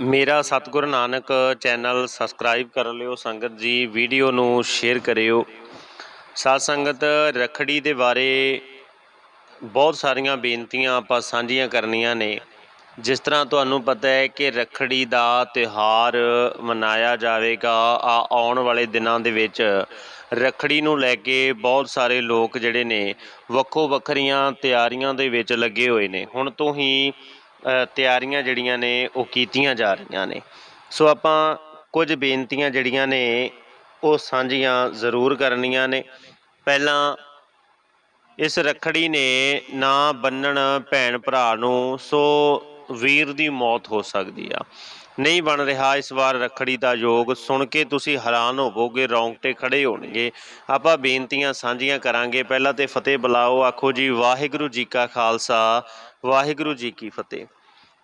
ਮੇਰਾ ਸਤਿਗੁਰ Nanak channel subscribe ਕਰ ਲਿਓ, ਸੰਗਤ ਜੀ ਵੀਡੀਓ ਨੂੰ ਸ਼ੇਅਰ ਕਰਿਓ। ਸਾਧ ਸੰਗਤ, ਰਖੜੀ ਦੇ ਬਾਰੇ ਬਹੁਤ ਸਾਰੀਆਂ ਬੇਨਤੀਆਂ ਆਪਾਂ ਸਾਂਝੀਆਂ ਕਰਨੀਆਂ ਨੇ। ਜਿਸ ਤਰ੍ਹਾਂ ਤੁਹਾਨੂੰ ਪਤਾ ਹੈ ਕਿ ਰਖੜੀ ਦਾ ਤਿਉਹਾਰ ਮਨਾਇਆ ਜਾਵੇਗਾ ਆ ਆਉਣ ਵਾਲੇ ਦਿਨਾਂ ਦੇ ਵਿੱਚ। ਰਖੜੀ ਨੂੰ ਲੈ ਕੇ ਬਹੁਤ ਸਾਰੇ ਲੋਕ ਜਿਹੜੇ ਨੇ ਵੱਖੋ ਵੱਖਰੀਆਂ ਤਿਆਰੀਆਂ ਦੇ ਵਿੱਚ ਲੱਗੇ ਹੋਏ ਨੇ। ਹੁਣ ਤੋਂ ਹੀ ਤਿਆਰੀਆਂ ਜਿਹੜੀਆਂ ਨੇ, ਉਹ ਕੀਤੀਆਂ ਜਾ ਰਹੀਆਂ ਨੇ। ਸੋ ਆਪਾਂ ਕੁਝ ਬੇਨਤੀਆਂ ਜਿਹੜੀਆਂ ਨੇ, ਉਹ ਸਾਂਝੀਆਂ ਜ਼ਰੂਰ ਕਰਨੀਆਂ ਨੇ। ਪਹਿਲਾਂ ਇਸ ਰਖੜੀ ਨੇ ਨਾ ਬੰਨਣ ਭੈਣ ਭਰਾ ਨੂੰ, ਸੋ ਵੀਰ ਦੀ ਮੌਤ ਹੋ ਸਕਦੀ ਆ। ਨਹੀਂ ਬਣ ਰਿਹਾ ਇਸ ਵਾਰ ਰਖੜੀ ਦਾ ਯੋਗ। ਸੁਣ ਕੇ ਤੁਸੀਂ ਹੈਰਾਨ ਹੋਵੋਗੇ, ਰੌਂਗਟੇ ਖੜੇ ਹੋਣਗੇ। ਆਪਾਂ ਬੇਨਤੀਆਂ ਸਾਂਝੀਆਂ ਕਰਾਂਗੇ। ਪਹਿਲਾਂ ਤੇ ਫਤਿਹ ਬੁਲਾਓ। ਆਖੋ ਜੀ, ਵਾਹਿਗੁਰੂ ਜੀ ਕਾ ਖਾਲਸਾ। ਵਾਹਿਗੁਰੂ ਜੀ ਕੀ ਫਤਿਹ।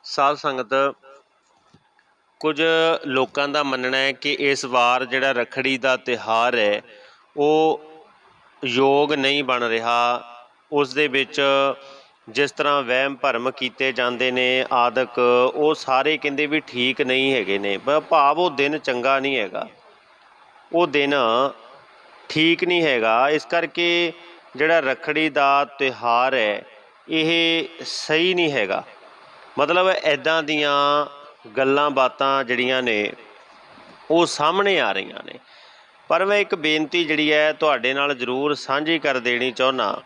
ਸਾਧ ਸੰਗਤ, ਕੁਝ ਲੋਕਾਂ ਦਾ ਮੰਨਣਾ ਹੈ ਕਿ ਇਸ ਵਾਰ ਜਿਹੜਾ ਰਖੜੀ ਦਾ ਤਿਹਾਰ ਹੈ, ਉਹ ਯੋਗ ਨਹੀਂ ਬਣ ਰਿਹਾ। ਉਸ ਦੇ ਵਿੱਚ ਜਿਸ ਤਰ੍ਹਾਂ ਵਹਿਮ ਭਰਮ ਕੀਤੇ ਜਾਂਦੇ ਨੇ, ਆਦਿਕ, ਉਹ ਸਾਰੇ ਕਹਿੰਦੇ ਵੀ ਠੀਕ ਨਹੀਂ ਹੈਗੇ ਨੇ। ਭਾਵ ਉਹ ਦਿਨ ਚੰਗਾ ਨਹੀਂ ਹੈਗਾ। ਉਹ ਦਿਨ ਠੀਕ ਨਹੀਂ ਹੈਗਾ। ਇਸ ਕਰਕੇ ਜਿਹੜਾ ਰਖੜੀ ਦਾ ਤਿਉਹਾਰ ਹੈ, ਇਹ ਸਹੀ ਨਹੀਂ ਹੈਗਾ। ਮਤਲਬ ਐਦਾਂ ਦੀਆਂ ਗੱਲਾਂ ਬਾਤਾਂ ਜਿਹੜੀਆਂ ਨੇ, ਉਹ ਸਾਹਮਣੇ ਆ ਰਹੀਆਂ ਨੇ। ਪਰ ਮੈਂ ਇੱਕ ਬੇਨਤੀ ਜਿਹੜੀ ਹੈ, ਤੁਹਾਡੇ ਨਾਲ ਜ਼ਰੂਰ ਸਾਂਝੀ ਕਰ ਦੇਣੀ ਚਾਹੁੰਦਾ।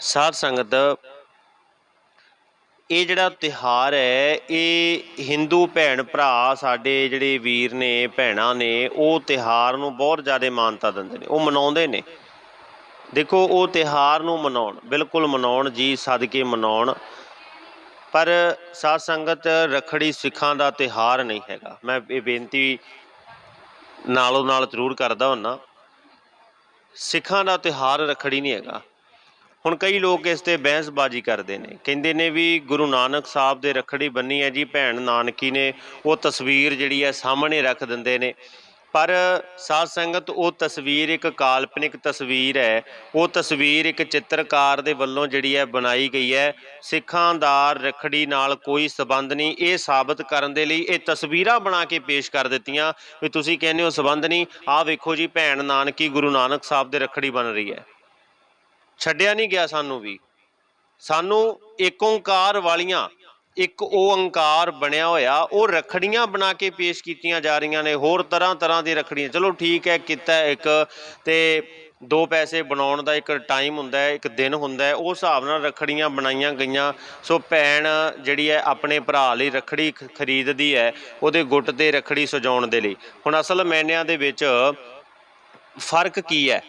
ਸਾਧ ਸੰਗਤ ਇਹ ਜਿਹੜਾ ਤਿਹਾਰ ਹੈ, ਇਹ ਹਿੰਦੂ ਭੈਣ ਭਰਾ ਸਾਡੇ ਜਿਹੜੇ ਵੀਰ ਨੇ, ਭੈਣਾਂ ਨੇ, ਉਹ ਤਿਹਾਰ ਨੂੰ ਬਹੁਤ ਜ਼ਿਆਦਾ ਮਾਨਤਾ ਦਿੰਦੇ ਨੇ, ਉਹ ਮਨਾਉਂਦੇ ਨੇ। ਦੇਖੋ, ਉਹ ਤਿਹਾਰ ਨੂੰ ਮਨਾਉਣ, ਬਿਲਕੁਲ ਮਨਾਉਣ, ਜੀ ਸਦਕੇ ਮਨਾਉਣ। ਪਰ ਸਾਧ ਸੰਗਤ ਰਖੜੀ ਸਿੱਖਾਂ ਦਾ ਤਿਹਾਰ ਨਹੀਂ ਹੈਗਾ। ਮੈਂ ਇਹ ਬੇਨਤੀ ਨਾਲੋਂ ਨਾਲ ਜ਼ਰੂਰ ਕਰਦਾ ਹੁੰਨਾ। ਸਿੱਖਾਂ ਦਾ ਤਿਹਾਰ ਰਖੜੀ ਨਹੀਂ ਹੈਗਾ। ਹੁਣ ਕਈ ਲੋਕ ਇਸ ਤੇ ਬਹਿਸਬਾਜ਼ੀ ਕਰਦੇ ਨੇ। ਕਹਿੰਦੇ ਨੇ ਵੀ ਗੁਰੂ ਨਾਨਕ ਸਾਹਿਬ ਦੇ ਰਖੜੀ ਬੰਨੀ ਹੈ ਜੀ, ਭੈਣ ਨਾਨਕੀ ਨੇ, ਉਹ ਤਸਵੀਰ ਜਿਹੜੀ ਹੈ ਸਾਹਮਣੇ ਰੱਖ ਦਿੰਦੇ ਨੇ। ਪਰ ਸਾਧ ਸੰਗਤ, ਉਹ ਤਸਵੀਰ ਇੱਕ ਕਾਲਪਨਿਕ ਤਸਵੀਰ ਹੈ। ਉਹ ਤਸਵੀਰ ਇੱਕ ਚਿੱਤਰਕਾਰ ਦੇ ਵੱਲੋਂ ਜਿਹੜੀ ਹੈ ਬਣਾਈ ਗਈ ਹੈ। ਸਿੱਖਾਂ ਦਾ ਰਖੜੀ ਨਾਲ ਕੋਈ ਸਬੰਧ ਨਹੀਂ। ਇਹ ਸਾਬਤ ਕਰਨ ਦੇ ਲਈ ਇਹ ਤਸਵੀਰਾਂ ਬਣਾ ਕੇ ਪੇਸ਼ ਕਰ ਦਿੱਤੀਆਂ ਵੀ ਤੁਸੀਂ ਕਹਿੰਦੇ ਹੋ ਸਬੰਧ ਨਹੀਂ। ਆਹ ਵੇਖੋ ਜੀ, ਭੈਣ ਨਾਨਕੀ ਗੁਰੂ ਨਾਨਕ ਸਾਹਿਬ ਦੇ ਰਖੜੀ ਬਣ ਰਹੀ ਹੈ। ਛੱਡਿਆ ਨਹੀਂ ਗਿਆ ਸਾਨੂੰ ਵੀ। ਸਾਨੂੰ ਏਕ ਓੰਕਾਰ ਵਾਲੀਆਂ, ਇੱਕ ਓੰਕਾਰ ਬਣਿਆ ਹੋਇਆ, ਉਹ ਰਖੜੀਆਂ ਬਣਾ ਕੇ ਪੇਸ਼ ਕੀਤੀਆਂ ਜਾ ਰਹੀਆਂ ਨੇ, ਹੋਰ ਤਰ੍ਹਾਂ ਤਰ੍ਹਾਂ ਦੀ ਰਖੜੀਆਂ। ਚਲੋ ਠੀਕ ਹੈ, ਕੀਤਾ ਇੱਕ, ਤੇ ਦੋ ਪੈਸੇ ਬਣਾਉਣ ਦਾ ਇੱਕ ਟਾਈਮ ਹੁੰਦਾ ਹੈ, ਇੱਕ ਦਿਨ ਹੁੰਦਾ ਹੈ ਉਸ ਹਿਸਾਬ ਨਾਲ ਰਖੜੀਆਂ ਬਣਾਈਆਂ ਗਈਆਂ। ਸੋ ਭੈਣ ਜਿਹੜੀ ਹੈ, ਆਪਣੇ ਭਰਾ ਲਈ ਰਖੜੀ ਖਰੀਦਦੀ ਹੈ, ਉਹਦੇ ਗੁੱਟ ਤੇ ਰਖੜੀ ਸਜਾਉਣ ਦੇ ਲਈ। ਹੁਣ ਅਸਲ ਮੈਨਿਆਂ ਦੇ ਵਿੱਚ ਫ਼ਰਕ ਕੀ ਹੈ?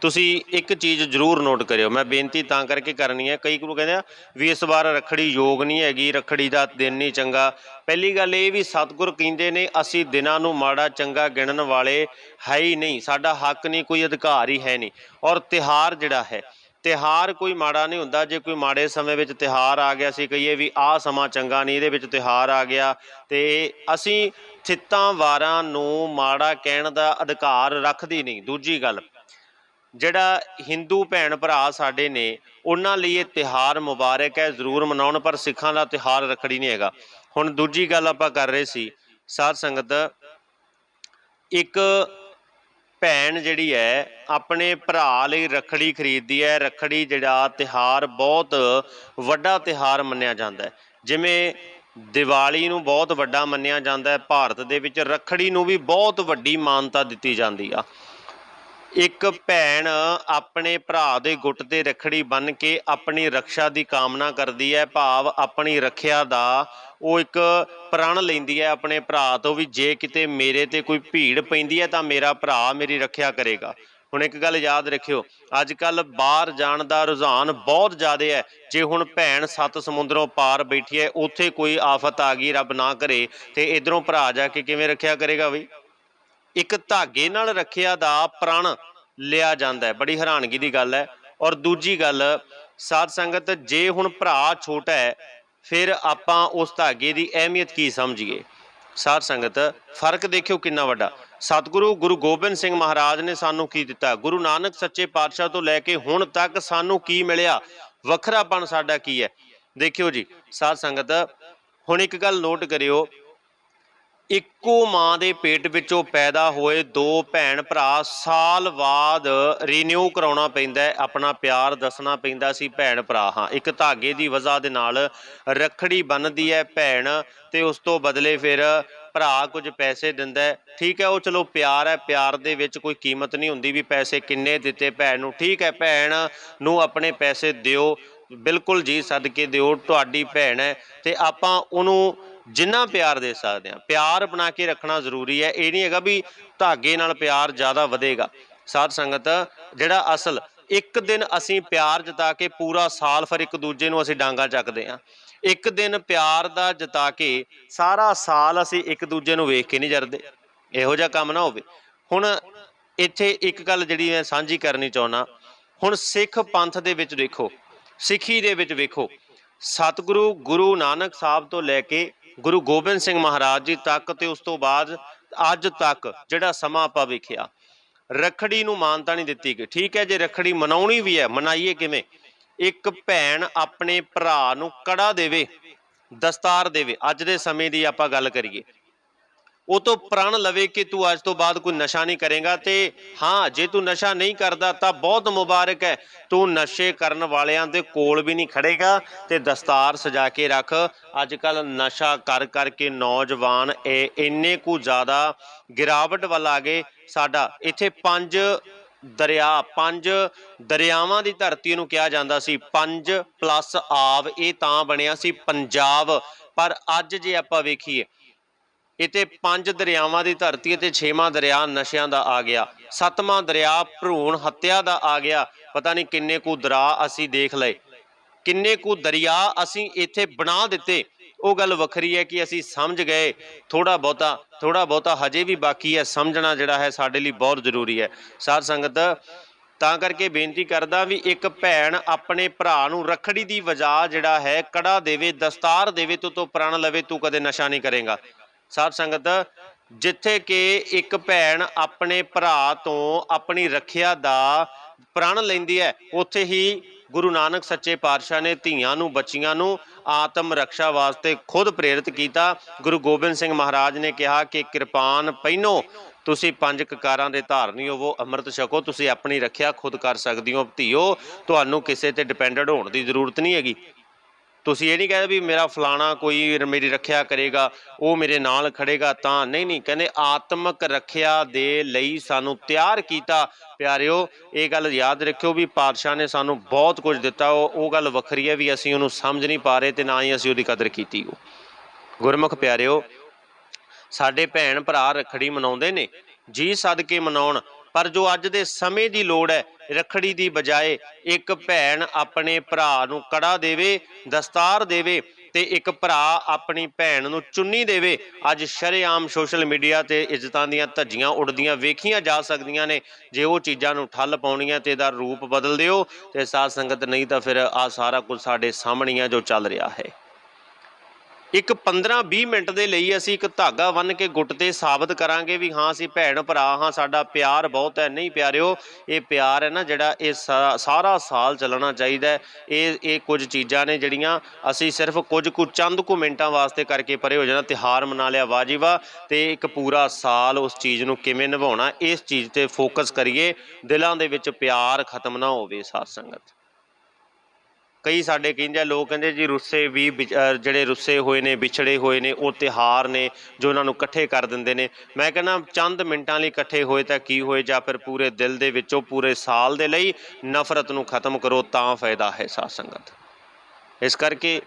ਤੁਸੀਂ ਇੱਕ ਚੀਜ਼ ਜ਼ਰੂਰ ਨੋਟ ਕਰਿਓ, ਮੈਂ ਬੇਨਤੀ ਤਾਂ ਕਰਕੇ ਕਰਨੀ ਹੈ, ਕਈ ਗੁਰੂ ਕਹਿੰਦੇ ਆ ਵੀ ਇਸ ਵਾਰ ਰਖੜੀ ਯੋਗ ਨਹੀਂ ਹੈਗੀ, ਰਖੜੀ ਦਾ ਦਿਨ ਨਹੀਂ ਚੰਗਾ। ਪਹਿਲੀ ਗੱਲ ਇਹ ਵੀ ਸਤਿਗੁਰ ਕਹਿੰਦੇ ਨੇ, ਅਸੀਂ ਦਿਨਾਂ ਨੂੰ ਮਾੜਾ ਚੰਗਾ ਗਿਣਨ ਵਾਲੇ ਹੈ ਹੀ ਨਹੀਂ, ਸਾਡਾ ਹੱਕ ਨਹੀਂ, ਕੋਈ ਅਧਿਕਾਰ ਹੀ ਹੈ ਨਹੀਂ। ਔਰ ਤਿਹਾਰ ਜਿਹੜਾ ਹੈ ਤਿਹਾਰ ਕੋਈ ਮਾੜਾ ਨਹੀਂ ਹੁੰਦਾ, ਜੇ ਕੋਈ ਮਾੜੇ ਸਮੇਂ ਵਿੱਚ ਤਿਹਾਰ ਆ ਗਿਆ ਸੀ ਕਹੀਏ ਵੀ ਆਹ ਸਮਾਂ ਚੰਗਾ ਨਹੀਂ, ਇਹਦੇ ਵਿੱਚ ਤਿਹਾਰ ਆ ਗਿਆ, ਤੇ ਅਸੀਂ ਥਿੱਤਾਂ ਵਾਰਾਂ ਨੂੰ ਮਾੜਾ ਕਹਿਣ ਦਾ ਅਧਿਕਾਰ ਰੱਖਦੀ ਨਹੀਂ। ਦੂਜੀ ਗੱਲ ਜਿਹੜਾ ਹਿੰਦੂ ਭੈਣ ਭਰਾ ਸਾਡੇ ਨੇ, ਉਹਨਾਂ ਲਈ ਇਹ ਤਿਹਾਰ ਮੁਬਾਰਕ ਹੈ, ਜ਼ਰੂਰ ਮਨਾਉਣ, ਪਰ ਸਿੱਖਾਂ ਦਾ ਤਿਹਾਰ ਰੱਖੜੀ ਨਹੀਂ ਹੈਗਾ। ਹੁਣ ਦੂਜੀ ਗੱਲ ਆਪਾਂ ਕਰ ਰਹੇ ਸੀ, ਸਾਧ ਸੰਗਤ, ਇੱਕ ਭੈਣ ਜਿਹੜੀ ਹੈ, ਆਪਣੇ ਭਰਾ ਲਈ ਰੱਖੜੀ ਖਰੀਦਦੀ ਹੈ। ਰੱਖੜੀ ਜਿਹੜਾ ਤਿਹਾਰ ਬਹੁਤ ਵੱਡਾ ਤਿਹਾਰ ਮੰਨਿਆ ਜਾਂਦਾ ਹੈ। ਜਿਵੇਂ ਦੀਵਾਲੀ ਨੂੰ ਬਹੁਤ ਵੱਡਾ ਮੰਨਿਆ ਜਾਂਦਾ ਹੈ, ਭਾਰਤ ਦੇ ਵਿੱਚ ਰੱਖੜੀ ਨੂੰ ਵੀ ਬਹੁਤ ਵੱਡੀ ਮਾਨਤਾ ਦਿੱਤੀ ਜਾਂਦੀ ਆ। ਇੱਕ ਭੈਣ ਆਪਣੇ ਭਰਾ ਦੇ ਗੁੱਟ ਤੇ ਰੱਖੜੀ ਬੰਨ ਕੇ ਆਪਣੀ ਰੱਖਿਆ ਦੀ ਕਾਮਨਾ ਕਰਦੀ ਹੈ। ਭਾਵ ਆਪਣੀ ਰੱਖਿਆ ਦਾ ਉਹ ਇੱਕ ਪ੍ਰਣ ਲੈਂਦੀ ਹੈ ਆਪਣੇ ਭਰਾ ਤੋਂ ਵੀ ਜੇ ਕਿਤੇ ਮੇਰੇ ਤੇ ਕੋਈ ਭੀੜ ਪੈਂਦੀ ਹੈ ਤਾਂ ਮੇਰਾ ਭਰਾ ਮੇਰੀ ਰੱਖਿਆ ਕਰੇਗਾ। ਹੁਣ ਇੱਕ ਗੱਲ ਯਾਦ ਰੱਖਿਓ ਅੱਜ ਕੱਲ ਬਾਹਰ ਜਾਣ ਦਾ ਰੁਝਾਨ ਬਹੁਤ ਜ਼ਿਆਦਾ ਹੈ। ਜੇ ਹੁਣ ਭੈਣ ਸੱਤ ਸਮੁੰਦਰੋਂ ਪਾਰ ਬੈਠੀ ਹੈ, ਉੱਥੇ ਕੋਈ ਆਫਤ ਆ ਗਈ, ਰੱਬ ਨਾ ਕਰੇ ਤੇ ਇਧਰੋਂ ਭਰਾ ਜਾ ਕੇ ਕਿਵੇਂ ਰੱਖਿਆ ਕਰੇਗਾ ਬਈ? ਇੱਕ ਧਾਗੇ ਨਾਲ ਰੱਖਿਆ ਦਾ ਪ੍ਰਣ ਲਿਆ ਜਾਂਦਾ ਹੈ। ਬੜੀ ਹੈਰਾਨਗੀ ਦੀ ਗੱਲ ਹੈ। ਔਰ ਦੂਜੀ ਗੱਲ, ਸਾਧ ਸੰਗਤ, ਜੇ ਹੁਣ ਭਰਾ ਛੋਟਾ ਹੈ, ਫਿਰ ਆਪਾਂ ਉਸ ਧਾਗੇ ਦੀ ਅਹਿਮੀਅਤ ਕੀ ਸਮਝੀਏ? ਸਾਧ ਸੰਗਤ, ਫ਼ਰਕ ਦੇਖਿਓ ਕਿੰਨਾ ਵੱਡਾ। ਸਤਿਗੁਰੂ ਗੁਰੂ ਗੋਬਿੰਦ ਸਿੰਘ ਮਹਾਰਾਜ ਨੇ ਸਾਨੂੰ ਕੀ ਦਿੱਤਾ? ਗੁਰੂ ਨਾਨਕ ਸੱਚੇ ਪਾਤਸ਼ਾਹ ਤੋਂ ਲੈ ਕੇ ਹੁਣ ਤੱਕ ਸਾਨੂੰ ਕੀ ਮਿਲਿਆ? ਵੱਖਰਾਪਣ ਸਾਡਾ ਕੀ ਹੈ? ਦੇਖਿਓ ਜੀ, ਸਾਧ ਸੰਗਤ, ਹੁਣ ਇੱਕ ਗੱਲ ਨੋਟ ਕਰਿਓ। ਇੱਕੋ ਮਾਂ ਦੇ ਪੇਟ ਵਿੱਚੋਂ ਪੈਦਾ ਹੋਏ ਦੋ ਭੈਣ ਭਰਾ ਸਾਲ ਬਾਅਦ ਰੀਨਿਊ ਕਰਾਉਣਾ ਪੈਂਦਾ ਆਪਣਾ ਪਿਆਰ ਦੱਸਣਾ ਪੈਂਦਾ ਸੀ ਭੈਣ ਭਰਾ, ਹਾਂ। ਇੱਕ ਧਾਗੇ ਦੀ ਵਜ੍ਹਾ ਦੇ ਨਾਲ ਰੱਖੜੀ ਬੰਨਦੀ ਹੈ ਭੈਣ ਤੇ ਉਸ ਤੋਂ ਬਦਲੇ ਫਿਰ ਭਰਾ ਕੁਝ ਪੈਸੇ ਦਿੰਦਾ ਠੀਕ ਹੈ, ਉਹ ਚਲੋ ਪਿਆਰ ਹੈ, ਪਿਆਰ ਦੇ ਵਿੱਚ ਕੋਈ ਕੀਮਤ ਨਹੀਂ ਹੁੰਦੀ ਵੀ ਪੈਸੇ ਕਿੰਨੇ ਦਿੱਤੇ ਭੈਣ ਨੂੰ। ਠੀਕ ਹੈ, ਭੈਣ ਨੂੰ ਆਪਣੇ ਪੈਸੇ ਦਿਓ, ਬਿਲਕੁਲ ਜੀ ਸਦਕੇ ਦਿਓ, ਤੁਹਾਡੀ ਭੈਣ ਹੈ ਤੇ ਆਪਾਂ ਉਹਨੂੰ ਜਿੰਨਾ ਪਿਆਰ ਦੇ ਸਕਦੇ ਆ ਪਿਆਰ ਬਣਾ ਕੇ ਰੱਖਣਾ ਜ਼ਰੂਰੀ ਹੈ। ਇਹ ਨਹੀਂ ਹੈਗਾ ਵੀ ਧਾਗੇ ਨਾਲ ਪਿਆਰ ਜ਼ਿਆਦਾ ਵਧੇਗਾ। ਸਾਧ ਸੰਗਤ, ਜਿਹੜਾ ਅਸਲ ਇੱਕ ਦਿਨ ਅਸੀਂ ਪਿਆਰ ਜਤਾ ਕੇ ਪੂਰਾ ਸਾਲ ਫਿਰ ਇੱਕ ਦੂਜੇ ਨੂੰ ਅਸੀਂ ਡਾਂਗਾ ਚੱਕਦੇ ਆ ਇੱਕ ਦਿਨ ਪਿਆਰ ਦਾ ਜਤਾ ਕੇ ਸਾਰਾ ਸਾਲ ਅਸੀਂ ਇੱਕ ਦੂਜੇ ਨੂੰ ਵੇਖ ਕੇ ਨਹੀਂ ਜਰਦੇ। ਇਹੋ ਜਿਹਾ ਕੰਮ ਨਾ ਹੋਵੇ। ਹੁਣ ਇੱਥੇ ਇੱਕ ਗੱਲ ਜਿਹੜੀ ਮੈਂ ਸਾਂਝੀ ਕਰਨੀ ਚਾਹੁੰਦਾ। ਹੁਣ ਸਿੱਖ ਪੰਥ ਦੇ ਵਿੱਚ ਦੇਖੋ ਸਿੱਖੀ ਦੇ ਵਿੱਚ ਵੇਖੋ। ਸਤਿਗੁਰੂ ਗੁਰੂ ਨਾਨਕ ਸਾਹਿਬ ਤੋਂ ਲੈ ਕੇ ਗੁਰੂ ਗੋਬਿੰਦ ਸਿੰਘ ਮਹਾਰਾਜ ਜੀ ਤੱਕ ਤੇ ਉਸ ਤੋਂ ਬਾਅਦ ਅੱਜ ਤੱਕ ਜਿਹੜਾ ਸਮਾਂ ਆਪਾਂ ਵੇਖਿਆ, ਰੱਖੜੀ ਨੂੰ ਮਾਨਤਾ ਨਹੀਂ ਦਿੱਤੀ ਗਈ। ਠੀਕ ਹੈ, ਜੇ ਰੱਖੜੀ ਮਨਾਉਣੀ ਵੀ ਹੈ, ਮਨਾਈਏ ਕਿਵੇਂ? ਇੱਕ ਭੈਣ ਆਪਣੇ ਭਰਾ ਨੂੰ ਕੜਾ ਦੇਵੇ, ਦਸਤਾਰ ਦੇਵੇ। ਅੱਜ ਦੇ ਸਮੇਂ ਦੀ ਆਪਾਂ ਗੱਲ ਕਰੀਏ। ਉਹ ਤੋਂ ਪ੍ਰਣ ਲਵੇ ਕਿ ਤੂੰ ਅੱਜ ਤੋਂ ਬਾਅਦ ਕੋਈ ਨਸ਼ਾ ਨਹੀਂ ਕਰੇਗਾ ਤੇ ਹਾਂ, ਜੇ ਤੂੰ ਨਸ਼ਾ ਨਹੀਂ ਕਰਦਾ ਤਾਂ ਬਹੁਤ ਮੁਬਾਰਕ ਹੈ। ਤੂੰ ਨਸ਼ੇ ਕਰਨ ਵਾਲਿਆਂ ਦੇ ਕੋਲ ਵੀ ਨਹੀਂ ਖੜੇਗਾ ਤੇ ਦਸਤਾਰ ਸਜਾ ਕੇ ਰੱਖ। ਅੱਜ ਕੱਲ ਨਸ਼ਾ ਕਰ ਕਰਕੇ ਨੌਜਵਾਨ ਇਹ ਇੰਨੇ ਕੁ ਜ਼ਿਆਦਾ ਗਿਰਾਵਟ ਵੱਲ ਆ ਗਏ ਸਾਡਾ। ਇੱਥੇ ਪੰਜ ਦਰਿਆ, ਪੰਜ ਦਰਿਆਵਾਂ ਦੀ ਧਰਤੀ ਨੂੰ ਕਿਹਾ ਜਾਂਦਾ ਸੀ। ਪੰਜ ਪਲੱਸ ਆਵ, ਇਹ ਤਾਂ ਬਣਿਆ ਸੀ ਪੰਜਾਬ। ਪਰ ਅੱਜ ਜੇ ਆਪਾਂ ਵੇਖੀਏ ਇਤੇ ਪੰਜ ਦਰਿਆਵਾਂ ਦੀ ਧਰਤੀ ਅਤੇ ਛੇਵਾਂ ਦਰਿਆ ਨਸ਼ਿਆਂ ਦਾ ਆ ਗਿਆ। ਸੱਤਵਾਂ ਦਰਿਆ ਭਰੂਣ ਹੱਤਿਆ ਦਾ ਆ ਗਿਆ। ਪਤਾ ਨਹੀਂ ਕਿੰਨੇ ਕੁ ਦਰਾ ਅਸੀਂ ਦੇਖ ਲਏ। ਕਿੰਨੇ ਕੁ ਦਰਿਆ ਅਸੀਂ ਇੱਥੇ ਬਣਾ ਦਿੱਤੇ। ਉਹ ਗੱਲ ਵੱਖਰੀ ਹੈ ਕਿ ਅਸੀਂ ਸਮਝ ਗਏ। ਥੋੜਾ ਬਹੁਤਾ ਥੋੜਾ ਬਹੁਤਾ ਹਜੇ ਵੀ ਬਾਕੀ ਹੈ। ਸਮਝਣਾ ਜਿਹੜਾ ਹੈ ਸਾਡੇ ਲਈ ਬਹੁਤ ਜ਼ਰੂਰੀ ਹੈ। ਸਾਧ ਸੰਗਤ, ਤਾਂ ਕਰਕੇ ਬੇਨਤੀ ਕਰਦਾ ਵੀ ਇੱਕ ਭੈਣ ਆਪਣੇ ਭਰਾ ਨੂੰ ਰੱਖੜੀ ਦੀ ਵਜ੍ਹਾ ਜਿਹੜਾ ਹੈ, ਕੜਾ ਦੇਵੇ, ਦਸਤਾਰ ਦੇਵੇ, ਤੂੰ ਤੋਂ ਪ੍ਰਣ ਲਵੇ, ਤੂੰ ਕਦੇ ਨਸ਼ਾ ਨਹੀਂ ਕਰੇਗਾ। ਸਾਧ ਸੰਗਤ, ਜਿੱਥੇ ਕਿ ਇੱਕ ਭੈਣ ਆਪਣੇ ਭਰਾ ਤੋਂ ਆਪਣੀ ਰੱਖਿਆ ਦਾ ਪ੍ਰਣ ਲੈਂਦੀ ਹੈ, ਉੱਥੇ ਹੀ ਗੁਰੂ ਨਾਨਕ ਸੱਚੇ ਪਾਤਸ਼ਾਹ ਨੇ ਧੀਆਂ ਨੂੰ, ਬੱਚੀਆਂ ਨੂੰ ਆਤਮ ਰੱਖਿਆ ਵਾਸਤੇ ਖੁਦ ਪ੍ਰੇਰਿਤ ਕੀਤਾ। ਗੁਰੂ ਗੋਬਿੰਦ ਸਿੰਘ ਮਹਾਰਾਜ ਨੇ ਕਿਹਾ ਕਿ ਕਿਰਪਾਨ ਪਹਿਨੋ, ਤੁਸੀਂ ਪੰਜ ਕਕਾਰਾਂ ਦੇ ਧਾਰਨੀ ਹੋਵੋ, ਅੰਮ੍ਰਿਤ ਛਕੋ, ਤੁਸੀਂ ਆਪਣੀ ਰੱਖਿਆ ਖੁਦ ਕਰ ਸਕਦੇ ਹੋ। ਧੀਓ, ਤੁਹਾਨੂੰ ਕਿਸੇ ਤੇ ਡਿਪੈਂਡਡ ਹੋਣ ਦੀ ਜ਼ਰੂਰਤ ਨਹੀਂ ਹੈਗੀ। ਤੁਸੀਂ ਇਹ ਨਹੀਂ ਕਹਿੰਦੇ ਵੀ ਮੇਰਾ ਫਲਾਣਾ ਕੋਈ ਮੇਰੀ ਰੱਖਿਆ ਕਰੇਗਾ, ਉਹ ਮੇਰੇ ਨਾਲ ਖੜੇਗਾ ਤਾਂ। ਨਹੀਂ ਨਹੀਂ, ਕਹਿੰਦੇ ਆਤਮਿਕ ਰੱਖਿਆ ਦੇ ਲਈ ਸਾਨੂੰ ਤਿਆਰ ਕੀਤਾ। ਪਿਆਰਿਓ, ਇਹ ਗੱਲ ਯਾਦ ਰੱਖਿਓ ਵੀ ਪਾਤਸ਼ਾਹ ਨੇ ਸਾਨੂੰ ਬਹੁਤ ਕੁਝ ਦਿੱਤਾ। ਉਹ ਉਹ ਗੱਲ ਵੱਖਰੀ ਹੈ ਵੀ ਅਸੀਂ ਉਹਨੂੰ ਸਮਝ ਨਹੀਂ ਪਾ ਰਹੇ ਤੇ ਨਾ ਹੀ ਅਸੀਂ ਉਹਦੀ ਕਦਰ ਕੀਤੀ ਉਹ। ਗੁਰਮੁਖ ਪਿਆਰਿਓ, ਸਾਡੇ ਭੈਣ ਭਰਾ ਰੱਖੜੀ ਮਨਾਉਂਦੇ ਨੇ। ਜੀ ਸਦਕੇ ਮਨਾਉਣ ਪਰ ਜੋ ਅੱਜ ਦੇ ਸਮੇਂ ਦੀ ਲੋੜ ਹੈ, ਰੱਖੜੀ ਦੀ ਬਜਾਏ ਇੱਕ ਭੈਣ ਆਪਣੇ ਭਰਾ ਨੂੰ ਕੜਾ ਦੇਵੇ, ਦਸਤਾਰ ਦੇਵੇ ਤੇ ਇੱਕ ਭਰਾ ਆਪਣੀ ਭੈਣ ਨੂੰ ਚੁੰਨੀ ਦੇਵੇ, ਅੱਜ ਸ਼ਰੇਆਮ ਸੋਸ਼ਲ ਮੀਡੀਆ ਤੇ ਇੱਜ਼ਤਾਂ ਦੀਆਂ ਧੱਜੀਆਂ ਉੱਡਦੀਆਂ ਵੇਖੀਆਂ ਜਾ ਸਕਦੀਆਂ ਨੇ। ਜੇ ਉਹ ਚੀਜ਼ਾਂ ਨੂੰ ਠੱਲ ਪਾਉਣੀਆਂ ਤੇ ਇਹਦਾ ਰੂਪ ਬਦਲ ਦਿਓ ਤੇ ਸਾਧ ਸੰਗਤ ਨਹੀਂ ਤਾਂ ਫਿਰ ਆ ਸਾਰਾ ਕੁਝ ਸਾਡੇ ਸਾਹਮਣੇ ਆ ਜੋ ਚੱਲ ਰਿਹਾ ਹੈ। ਇੱਕ 15-20 ਮਿੰਟ ਦੇ ਲਈ ਅਸੀਂ ਇੱਕ ਧਾਗਾ ਬੰਨ ਕੇ ਗੁੱਟ ਤੇ ਸਾਬਤ ਕਰਾਂਗੇ ਵੀ ਹਾਂ, ਅਸੀਂ ਭੈਣ ਭਰਾ ਹਾਂ, ਸਾਡਾ ਪਿਆਰ ਬਹੁਤ ਹੈ, ਨਹੀਂ ਪਿਆਰਿਓ, ਇਹ ਪਿਆਰ ਹੈ ਨਾ ਜਿਹੜਾ ਇਹ ਸਾਰਾ ਸਾਲ ਚੱਲਣਾ ਚਾਹੀਦਾ ਹੈ। ਇਹ ਇਹ ਕੁਝ ਚੀਜ਼ਾਂ ਨੇ ਜਿਹੜੀਆਂ ਅਸੀਂ ਸਿਰਫ ਕੁਝ ਕੁ ਚੰਦ ਕੁ ਮਿੰਟਾਂ ਵਾਸਤੇ ਕਰਕੇ ਪਰੇ ਹੋ ਜਾਣਾ ਤਿਹਾਰ ਮਨਾ ਲਿਆ ਵਾਜੀਵਾ ਤੇ ਇੱਕ ਪੂਰਾ ਸਾਲ ਉਸ ਚੀਜ਼ ਨੂੰ ਕਿਵੇਂ ਨਿਭਾਉਣਾ, ਇਸ ਚੀਜ਼ ਤੇ ਫੋਕਸ ਕਰੀਏ, ਦਿਲਾਂ ਦੇ ਵਿੱਚ ਪਿਆਰ ਖਤਮ ਨਾ ਹੋਵੇ ਸਾਧ ਸੰਗਤ। ਕਈ ਸਾਡੇ ਕਹਿੰਦੇ ਆ, ਲੋਕ ਕਹਿੰਦੇ ਜੀ ਰੁੱਸੇ ਵੀ ਵਿਚ- ਅਹ ਜਿਹੜੇ ਰੁੱਸੇ ਹੋਏ ਨੇ, ਵਿਛੜੇ ਹੋਏ ਨੇ, ਉਹ ਤਿਹਾਰ ਨੇ ਜੋ ਉਹਨਾਂ ਨੂੰ ਇਕੱਠੇ ਕਰ ਦਿੰਦੇ ਨੇ। ਮੈਂ ਕਹਿੰਦਾ, ਚੰਦ ਮਿੰਟਾਂ ਲਈ ਇਕੱਠੇ ਹੋਏ ਤਾਂ ਕੀ ਹੋਏ, ਜਾਂ ਫਿਰ ਪੂਰੇ ਦਿਲ ਦੇ ਵਿੱਚੋਂ, ਪੂਰੇ ਸਾਲ ਦੇ ਲਈ ਨਫ਼ਰਤ ਨੂੰ ਖਤਮ ਕਰੋ, ਤਾਂ ਫਾਇਦਾ ਹੈ ਸਾਧ ਸੰਗਤ। ਇਸ ਕਰਕੇ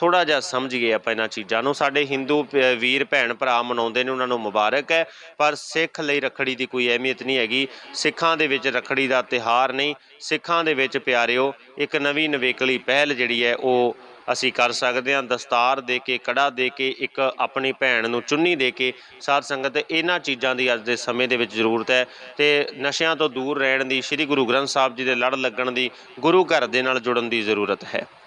ਥੋੜਾ ਜਿਹਾ ਸਮਝੀਏ ਆਪਾਂ ਇਹਨਾਂ ਚੀਜ਼ਾਂ ਨੂੰ। ਸਾਡੇ ਹਿੰਦੂ ਪ- ਵੀਰ, ਭੈਣ, ਭਰਾ ਮਨਾਉਂਦੇ ਨੇ, ਉਹਨਾਂ ਨੂੰ ਮੁਬਾਰਕ ਹੈ। ਪਰ ਸਿੱਖ ਲਈ ਰੱਖੜੀ ਦੀ ਕੋਈ ਅਹਿਮੀਅਤ ਨਹੀਂ ਹੈਗੀ। ਸਿੱਖਾਂ ਦੇ ਵਿੱਚ ਰੱਖੜੀ ਦਾ ਤਿਹਾਰ ਨਹੀਂ। ਸਿੱਖਾਂ ਦੇ ਵਿੱਚ ਪਿਆਰਿਓ, ਇੱਕ ਨਵੀਂ ਨਵੇਕਲੀ ਪਹਿਲ ਜਿਹੜੀ ਹੈ, ਉਹ ਅਸੀਂ ਕਰ ਸਕਦੇ ਹਾਂ। ਦਸਤਾਰ ਦੇ ਕੇ, ਕੜਾ ਦੇ ਕੇ, ਇੱਕ ਆਪਣੀ ਭੈਣ ਨੂੰ ਚੁੰਨੀ ਦੇ ਕੇ ਸਾਧ ਸੰਗਤ ਇਹਨਾਂ ਚੀਜ਼ਾਂ ਦੀ ਅੱਜ ਦੇ ਸਮੇਂ ਦੇ ਵਿੱਚ ਜ਼ਰੂਰਤ ਹੈ। ਤੇ ਨਸ਼ਿਆਂ ਤੋਂ ਦੂਰ ਰਹਿਣ ਦੀ, ਸ੍ਰੀ ਗੁਰੂ ਗ੍ਰੰਥ ਸਾਹਿਬ ਜੀ ਦੇ ਲੜ ਲੱਗਣ ਦੀ, ਗੁਰੂ ਘਰ ਦੇ ਨਾਲ ਜੁੜਨ ਦੀ ਜ਼ਰੂਰਤ ਹੈ।